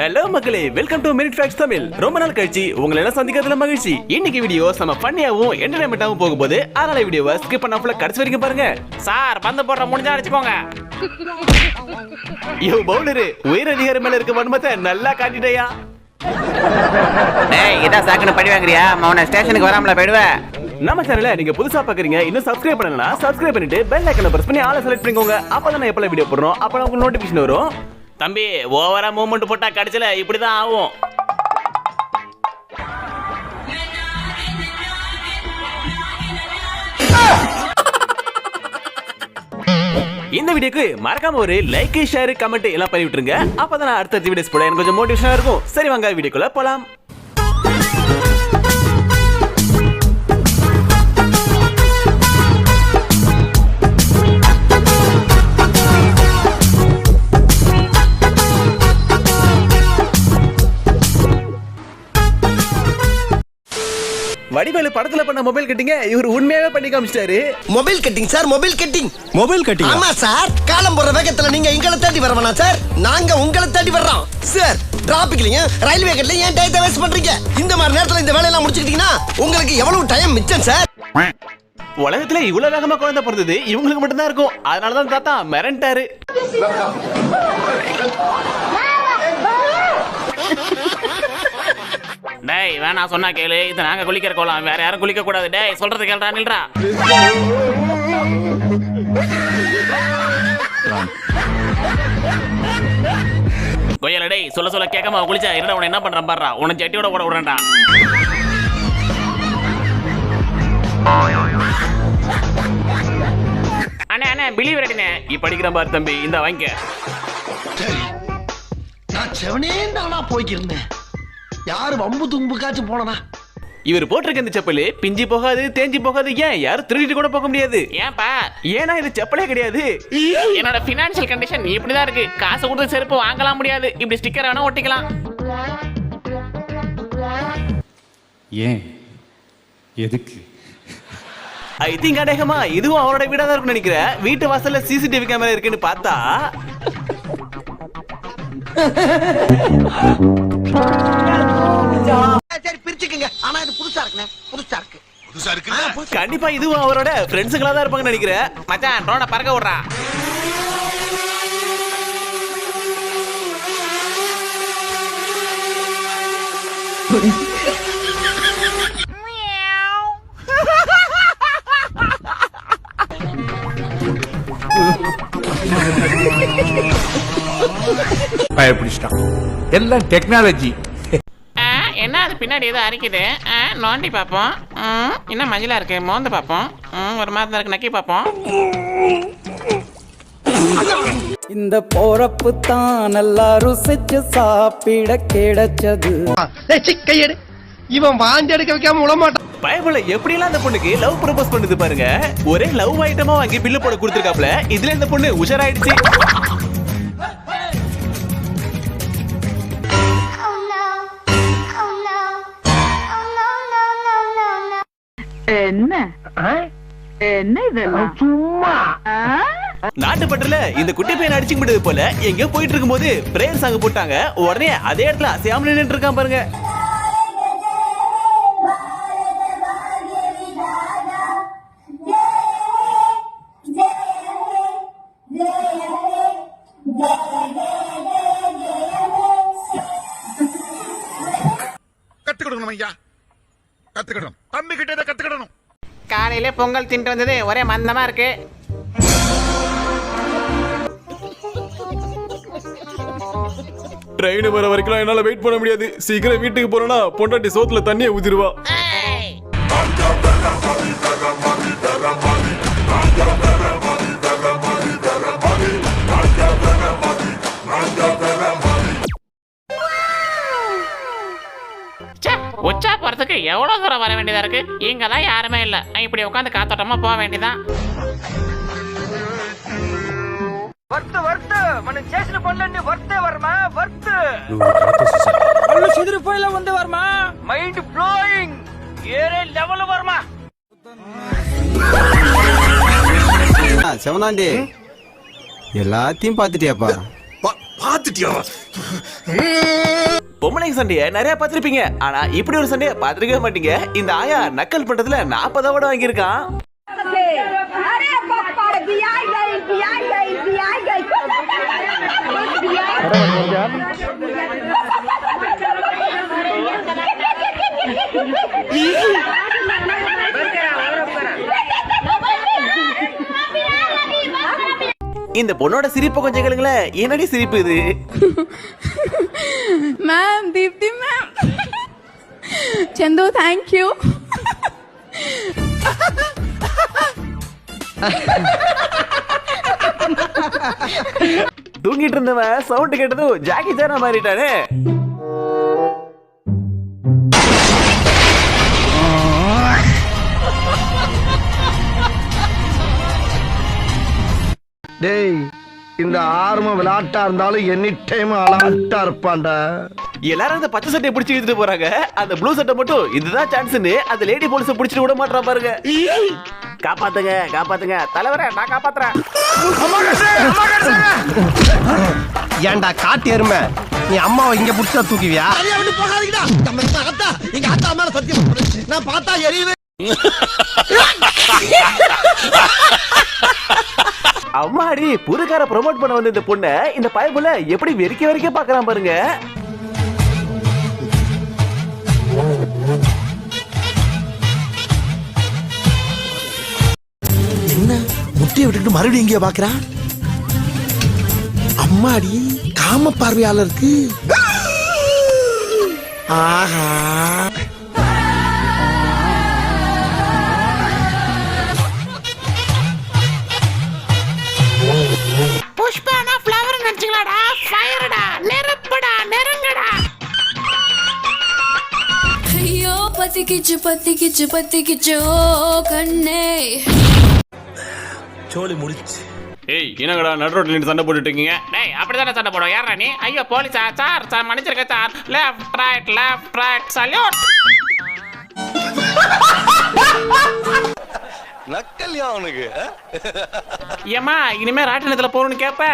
Hello மக்களே. Welcome to minute facts Tamil ரொம்ப நாள் கழிச்சு உங்களை எல்லாம் சந்திக்கிறதுல மகிழ்ச்சி. இன்னைக்கு வீடியோ நம்ம ஃபன்னியாவும் என்டர்டைன்மெண்டாவும் போகும்போது அதனால வீடியோவை ஸ்கிப் பண்ணாம கடைசி வரைக்கும் பாருங்க. சார் பந்து போடுற முடிஞ்சா அடிச்சுக்கோங்க. யோ பவுலரு உயர் அதிகாரி மேல இருக்க வன்மத்தை நல்லா காட்டிட்டயா? டேய் இதான் சாக்குன்னு படி வாங்குறியா? அவனை ஸ்டேஷனுக்கு வராமல போயிடுவேன் நம்ம சேனலை நீங்க புதுசா பாக்குறீங்க இன்னும் சப்ஸ்கிரைப் பண்ணலனா சப்ஸ்கிரைப் பண்ணிட்டு பெல் ஐக்கனை பிரஸ் பண்ணி ஆளை செலக்ட் பண்ணிக்கோங்க. அப்பதான் நான் எப்பல வீடியோ போடுறோம் அப்ப உங்களுக்கு நோட்டிபிகேஷன் வரும். தம்பி ஓவரா மூவ்மெண்ட் போட்டா கடைசியில இப்படிதான் ஆகும். இந்த வீடியோக்கு மறக்காம ஒரு லைக் ஷேர் கமெண்ட் எல்லாம் பண்ணி விட்டுருங்க அப்பதான் அடுத்த வீடியோஸ் போட எனக்கு கொஞ்சம் மோட்டிவேஷனா இருக்கும். சரி வாங்க வீடியோக்குள்ள போலாம். வடிவேலு படத்துல பண்ண மொபைல் கட்டிங்க இவர் உண்மையாவே பண்ணி காமிச்சிட்டாரு. Mobile cutting sir mobile cutting. Mobile cutting ஆமா சார். காலம் போற வேகத்துல நீங்க எங்களை தேடி வரவனா சார்? நாங்க உங்களை தேடி வர்றோம். சார் டிராபிக்லயும் ரயில்வே கேட்லயும் ஏன் டயத்தை வேஸ்ட் பண்றீங்க? இந்த மாதிரி நேரத்துல இந்த வேலையெல்லாம் முடிச்சுக்கிட்டீங்கன்னா உங்களுக்கு எவ்வளவு டைம் மிச்சம் சார்? உலகத்துல இவ்வளவு வேகமா குழந்தை பிறந்தது இவங்களுக்கு மட்டும்தான் இருக்கும். அதனாலதான் தாத்தா மிரண்டாரு. டேய் வேணா சொன்னா கேளு. இது நாங்க குளிக்கிற கோலம். வேற யாரும் குளிக்க கூடாது. டேய் சொல்றது கேள்றா நில்றா. கொய்யல டேய் சொல்ல சொல்ல கேட்காம அவன் குளிச்சா இருடா உன என்ன பண்றான் பாடுறா உன ஜட்டியோட கூட விடண்டா அண்ணே அண்ணே பிலீவ் விரட்டினே இப்ப அடிக்கிற பாரு தம்பி. இந்த வாங்கிக்க. நான் செவனே போய்க்கிருந்தேன். யாரு வம்பு தும்புக்காச்சும் போனனா இவர் போட்டிருக்க இந்த செப்பல் பிஞ்சி போகாது தேஞ்சி போகாது. ஏன்? யாரும் திருடிட்டு கூட போக முடியாது. ஏன்பா? ஏன்னா இது செப்பலே கிடையாது. என்னோட பினான்சியல் கண்டிஷன் இப்படிதான் இருக்கு. காசு கொடுத்து செருப்பு வாங்கலாம் முடியாது. இப்படி ஸ்டிக்கர் வேணா ஒட்டிக்கலாம். ஏன்? எதுக்கு? ஐ திங்க் அடேகமா இதுவும் அவரோட வீடா தான் இருக்கும்னு நினைக்கிறேன் வீட்டு வாசல்ல சிசிடிவி கேமரா இருக்குன்னு பார்த்தா. சரி பிரிச்சுக்கங்க. ஆனா இது புதுசா இருக்குண்ணே. புதுசா இருக்கு. கண்டிப்பா இதுவும் அவரோட ஃப்ரெண்ட்ஸுங்களா தான் இருப்பாங்கன்னு நினைக்கிறேன். மச்சான் ட்ரோனை பறக்க விடுறா பயப்பிடிச்சிட்டான். எல்லாம் டெக்னாலஜி ஆ, என்ன அது பின்னாடி ஏதோ அரிக்குது? ஆ, நோண்டி பார்ப்போம். என்ன மஞ்சளா இருக்கு? மோந்து பார்ப்போம். ஒரு மாதிரி தான் இருக்கு. நக்கி பார்ப்போம். இந்த போறப்பு தான் நல்லா ருசிச்சு சாப்பிட கிடைச்சது. கையெடு இவன் வாந்தி எடுக்க வைக்காம விடமாட்டான் பயபுல எப்படியெல்லாம் அந்த பொண்ணுக்கு லவ் ப்ரப்போஸ் பண்ணுது பாருங்க? ஒரே லவ் ஐட்டமா வாங்கி பில்லு போட கொடுத்துருக்காப்ல இதுல இந்த பொண்ணு உஷாராயிடுச்சு. என்ன? என்ன இதெல்லாம்? சும்மா. ஆ? நாட்டுப்பட்டுல இந்த குட்டி பையன் அடிச்சு விட்டது போல எங்கேயோ போயிட்டு இருக்கும்போது பிரேயர் சாங் போட்டாங்க. உடனே அதே இடத்துல அசையாம நின்னுட்டு இருக்கான் பாருங்க. கத்துக்கிடணும் ஐயா. கத்துக்கிடணும் தம்பி கிட்ட இதை கத்துக்கிடணும் காலையில பொங்கல் தின்ட்டு வந்தது. ஒரே மந்தமா இருக்கு. ட்ரெயின் வர வரைக்கும் என்னால வெயிட் பண்ண முடியாது. சீக்கிரம் வீட்டுக்கு போறேன்னா பொண்டாட்டி சோத்துல தண்ணியை ஊதிருவா உச்சா போகிறதுக்கு எவ்வளோ தூரம் வர வேண்டியதாக இருக்கு? இங்கே தான் யாருமே இல்லை. இப்படி உட்காந்து காத்தோட்டமா போக வேண்டியதான் వర్త్ వర్త్ మనం చేసిన పనులన్నీ వర్తే వర్మా వర్త్ పళ్ళు చెదిరిపోయేలా ఉంది వర్మ మైండ్ బ్లోయింగ్ ఏరే లెవెల్ వర్మ செவனாண்டி. எல்லாத்தையும் பார்த்துட்டியாப்பா? பார்த்துட்டியா? பொம்மனை சண்டையை நிறைய பார்த்துருப்பீங்க ஆனா இப்படி ஒரு சண்டையை பார்த்துருக்கவே மாட்டீங்க இந்த ஆயா நக்கல் பண்றதுல நாற்பது அவார்டு வாங்கியிருக்கான் Yeah. இந்த பொண்ணோட சிரிப்பு கொஞ்சம் கேளுங்களேன். என்னடி சிரிப்பு இது? மேம் தீப்தி மேம் சந்து தேங்க்யூ தூங்கிட்டு இருந்தவன் சவுண்ட் கேட்டதும் ஜாக்கி தானா மாறிட்டானே. இந்த ஆர்ம விளையாட்டா இருந்தாலும் எனி டைம் அலாட்டா இருப்பான்டா. எல்லாரும் அந்த பச்சை சட்டையை பிடிச்சி இழுத்துட்டு போறாங்க. அந்த ப்ளூ சட்டை மட்டும் இதுதான் சான்ஸ்னு அந்த லேடி போலீஸ பிடிச்சிட்டு விட மாட்டா பாருங்க. காப்பாத்துங்க காப்பாத்துங்க. தலைவரே நான் காப்பாத்துறேன். ஏன்டா காட்டு எருமை? நீ அம்மாவை இங்க புடிச்சா தூக்குவியா? போகாதீங்கடா. நம்ம அத்தா எங்க அத்தா மேல சத்தியம். நான் பார்த்தா எரியுது. அம்மாடி புதுக்கார ப்ரோமோட் பண்ண வந்த இந்த பொண்ணை இந்த பயபுல எப்படி வெறிக்க வெறிக்க பாக்குறான் பாருங்க. என்ன? முட்டையை விட்டுட்டு மறுபடியும் இங்கே பாக்குறா அம்மாடி காம பார்வையாளருக்கு. ஆஹா. புஷ்பானா ஃப்ளவர் நினைச்சுங்களாடா ஃபயர்டா நெருப்புடா நெருங்கடா. ஐயோ பத்திக்கிச்சு பத்திக்கிச்சு பத்திக்கிச்சு ஓ கண்ணே ஏய் என்னங்கடா நடு ரோட்ல நின்னு சண்டை போட்டுட்டு இருக்கீங்க? டேய் அப்படிதானே சண்டை போடும் யாரா நீ? ஐயோ போலீஸா? Sir sir மன்னிச்சிருக்க sir. Left right left right salute நக்கல்யா அவனுக்கு ஏம்மா இனிமே ராட்டினத்துல போகணும்னு கேப்ப?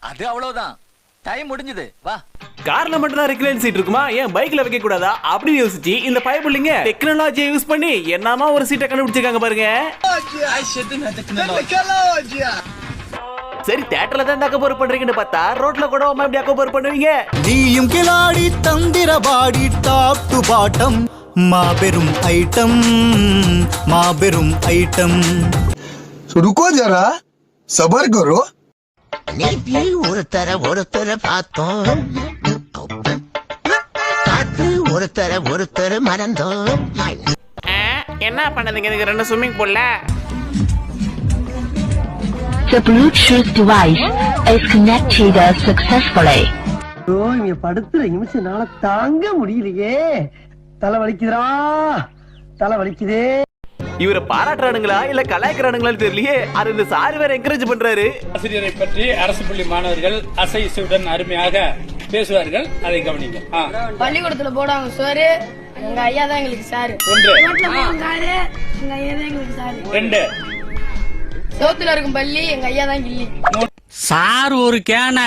அது அவ்வளவுதான். டைம் முடிஞ்சது. வா. கார்ல மட்டும் தான் ரிக்ளைன் சீட் இருக்குமா? ஏன் பைக்ல வைக்க கூடாதா அப்படின்னு யோசிச்சு இந்த பயப்பிள்ளைங்க டெக்னாலஜியை யூஸ் பண்ணி என்னமா ஒரு சீட்டை கண்டுபிடிச்சிருக்காங்க பாருங்க. சரி தியேட்டர்ல தான் அக்கபோர் பண்றீங்கன்னு பார்த்தா ரோட்ல கூட அம்மா எப்படி அக்கபோர் பண்ணுவீங்க. நீயும் கிளாடி தந்திரபாடி டாப் டு பாட்டம் மாபெரும் ஐட்டம் மாபெரும் ஐட்டம் சுடுக்கோ ஜரா? சபர் கரோ நேபி ஒருத்தர ஒருத்தர பார்த்தோம். ஒருத்தர ஒருத்தர மறந்தோம். என்ன பண்ணுதுங்க இதுக்கு ரெண்டு ஸ்விம்மிங் பூல்ல The Bluetooth device is connected successfully. ஓ இங்க படுத்துற நிமிஷம்னால தாங்க முடியலையே. தலை வலிக்குதுடா. தலை வலிக்குதே. இவரை பாராட்டுறானுங்களா இல்ல கலாய்க்கிறானுங்களான்னு தெரியலையே. அது இந்த சாரி வேற என்கரேஜ் பண்றாரு. ஆசிரியரை பற்றி அரசு பள்ளி மாணவர்கள் அசைசுடன் அருமையாக பேசுவார்கள். அதை கவனிங்க பள்ளிக்கூடத்துல போடுவாங்க சோறு எங்க ஐயா தான் எங்களுக்கு சாரு. ஒன்று. ரோட்ல போவாங்க எங்க ஐயா தான் எங்களுக்கு சாரு. ரெண்டு. சோத்துல இருக்கும் பள்ளி எங்க ஐயா தான் கிள்ளி சார் ஒரு கேன.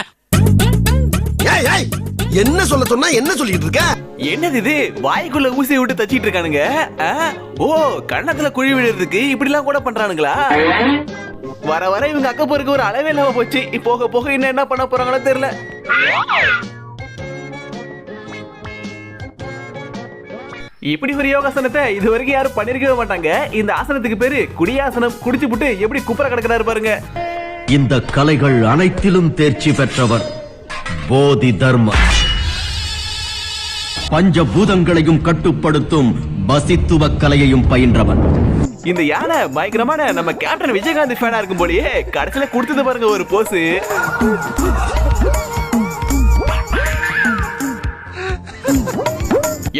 ஏய் ஏய். என்ன சொல்ல சொன்னா என்ன சொல்லிட்டு இருக்க? என்னது இது? வாய்க்குள்ள ஊசி விட்டு தச்சிட்டு இருக்கானுங்க? ஓ கண்ணத்துல குழி விடுறதுக்கு இப்படி எல்லாம் கூட பண்றானுங்களா? வர வர இவங்க அக்கப்போருக்கு ஒரு அளவே இல்லாம போச்சு. போக போக இன்னும் என்ன பண்ண போறாங்களோ தெரியல. இப்படி ஒரு யோகாசனத்தை இது வரைக்கும் யாரும் பண்ணிருக்கவே மாட்டாங்க. இந்த ஆசனத்துக்கு பேரு குடியாசனம். குடிச்சு புட்டு எப்படி குப்புற கிடக்குறாரு பாருங்க. இந்த கலைகள் அனைத்திலும் தேர்ச்சி பெற்றவர் போதி தர்மர் பஞ்சபூதங்களையும் கட்டுப்படுத்தும் பசித்துவ கலையையும் பயின்றவன். இந்த யானை பயங்கரமான நம்ம கேப்டன் விஜயகாந்த் ஃபேனா இருக்கும் போலயே கடைசியில கொடுத்தது பாருங்க ஒரு போஸ்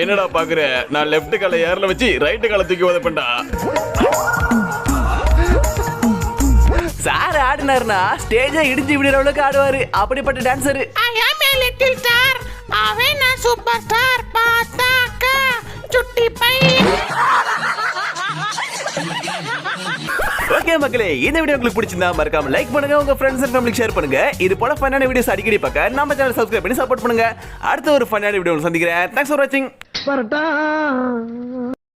என்னடா பாக்குற? நான் லெஃப்ட் கால ஏர்ல வச்சு ரைட் கால தூக்கி உதப்பண்டா சார் ஆடினாருனா ஸ்டேஜை இடிஞ்சு விடுற அளவுக்கு ஆடுவாரு. அப்படிப்பட்ட டான்சரு ஐ ஆம் ஏ லிட்டில் ஸ்டார் அவன் நான் சூப்பர் ஸ்டார் ஓகே மக்களே இந்த வீடியோ உங்களுக்கு பிடிச்சிருந்தா மறக்காம லைக் பண்ணுங்க உங்க ஃப்ரெண்ட்ஸ் அண்ட் ஃபேமிலிக்கு ஷேர் பண்ணுங்க. இது போல ஃபன்னான வீடியோஸ் அடிக்கடி பார்க்க நம்ம சேனல் சப்ஸ்கிரைப் பண்ணி சப்போர்ட் பண்ணுங்க. அடுத்த ஒரு ஃபன்னான வீடியோ சந்திக்கிறேன். தேங்க்ஸ் ஃபார் வாட்சிங்